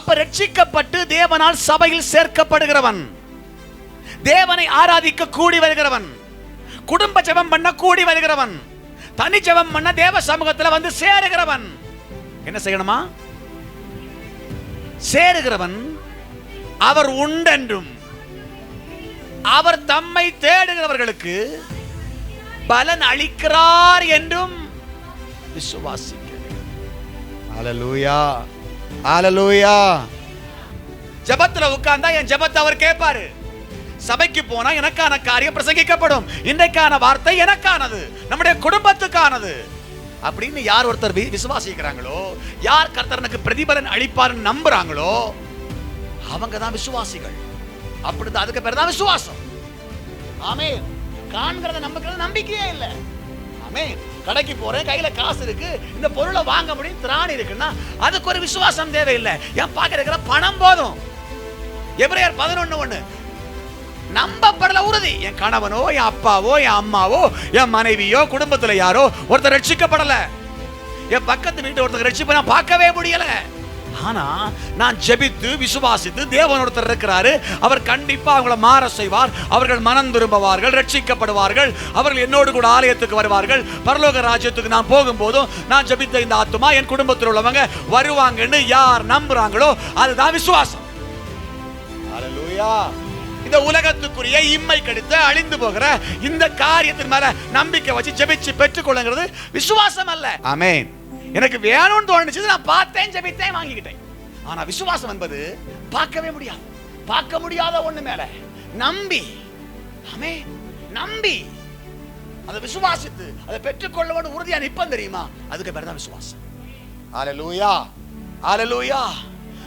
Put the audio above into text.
அப்ப ரட்சிக்கப்பட்டு தேவனால் சபையில் சேர்க்கப்படுகிறவன். தேவனை ஆராதிக்க கூடி வருகிறவன். குடும்ப ஜெபம் பண்ண கூடி வருகிறவன். தனி ஜெபம் பண்ண தேவ சமூகத்தில் வந்து சேருகிறவன். என்ன செய்யணுமா? சேருகிறவன் அவர் உண்டென்றும் அவர் தம்மை தேடுகிறவர்களுக்கு பலன் அளிக்கிறார் என்றும் விசுவாசிக்க ஹalleluya ஜெபத்துல உட்கார்ந்தா என் ஜெபத்தை அவர் கேட்பாரு. சபைக்கு போனா எனக்கான காரியம் பிரசங்கிக்கப்படும். இன்றைக்கான வார்த்தை எனக்கானது. நம்முடைய குடும்பத்துக்கானது. அப்படின்னு யார் ஒருத்தர் விசுவாசிக்கிறாங்களோ யார் கர்த்தரனுக்கு பிரதிபலன் அளிப்பார்னு நம்புறாங்களோ அவங்க தான் விசுவாசிகள். அப்படிதான் அதுக்கு பேர் தான் விசுவாசம். ஆமே காண்கிறத நம்புகிறது நம்பிக்கையே இல்லை. ஆமே கடைக்கு போறேன் கையில காசு இருக்கு இந்த பொருளை வாங்க முடியும் திராணி இருக்குன்னா அதுக்கு ஒரு விசுவாசம் தேவையில்லை. என் பாக்க இருக்கிற பணம் போதும். எப்ரையர் பதினொன்னு ஒண்ணு நம்பப்படல உறுதி. என் கணவனோ என் அப்பாவோ என் அம்மாவோ என் மனைவியோ குடும்பத்துல யாரோ ஒருத்தர் ரட்சிக்கப்படல. என் பக்கத்து வீட்டு ஒருத்தர் ரட்சிப்பை நான் பார்க்கவே முடியலை. ஆனா நான் ஜெபித்து விசுவாசித்து தேவன் ஒருத்தர் இருக்கிறாரு. அவர் கண்டிப்பா அவங்கள மாற செய்வார். அவர்கள் மனம் திரும்புவார்கள் ரட்சிக்கப்படுவார்கள். அவர்கள் என்னோடு கூட ஆலயத்துக்கு வருவார்கள். பரலோக ராஜ்யத்துக்கு நான் போகும்போதும் நான் ஜெபித்த இந்த ஆத்துமா என் குடும்பத்தில் உள்ளவங்க வருவாங்கன்னு யார் நம்புறாங்களோ அதுதான் விசுவாசம். ஹalleluya. இந்த உலகத்துக்குரிய இம்மை கெடுத்து அழிந்து போகிற இந்த காரியத்தின் மேல நம்பிக்கை வச்சு ஜெபிச்சு பெற்றுக்கொள்ளுங்கிறது விசுவாசம் அல்ல. ஆமென் எனக்கு வேணும்னு தோணுச்சு நான் பார்த்தேன் ஜெபித்தேன் வாங்கிக்கிட்டேன். ஆனா விசுவாசம் என்பது பார்க்கவே முடியாது. பார்க்க முடியாத ஒண்ணு மேல. நம்பி. ஆமே நம்பி. அதை விசுவாசித்து அதை பெற்றுக்கொள்ள வேண்டும் உறுதியா நிப்பம் தெரியுமா? அதுக்கு பேர் தான் விசுவாசம். ஹalleluya. ஹalleluya.